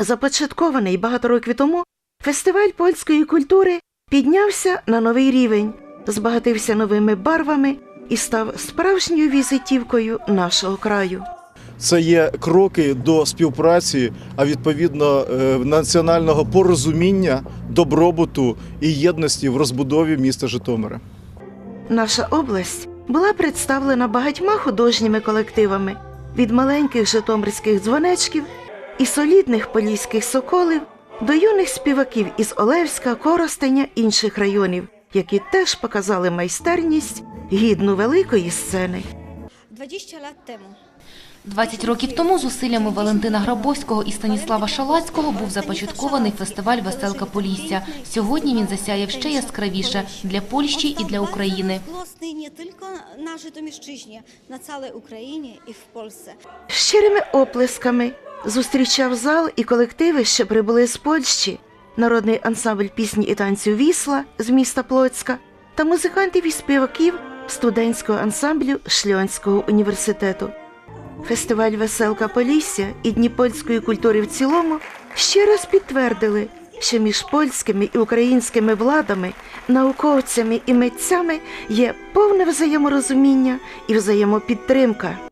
Започаткований багато років тому, фестиваль польської культури піднявся на новий рівень, збагатився новими барвами і став справжньою візитівкою нашого краю. Це є кроки до співпраці, а відповідно е, національного порозуміння, добробуту і єдності в розбудові міста Житомира. Наша область була представлена багатьма художніми колективами від маленьких житомирських дзвонечків і солідних поліських соколів до юних співаків із Олевська, Коростеня інших районів, які теж показали майстерність гідну великої сцени. 20 lat temu 20 років тому зусиллями Валентина Грабовського і Станіслава Шалацького був започаткований фестиваль Веселка Полісся. Сьогодні він засяяв ще яскравіше для Польщі і для України. Głosny nie tylko na Żytomierszczyźnie, na całej Ukrainie i w Polsce. Щирими оплесками зустрічав зал і колективи, що прибули з Польщі, народний ансамбль пісні і танцю Вісла з міста Плоцька та музикантів і співаків студентського ансамблю Шльонського університету. Фестиваль Веселка Полісся і Дні польської культури в цілому ще раз підтвердили, що між польськими і українськими владами, науковцями і митцями є повне взаєморозуміння і взаємопідтримка.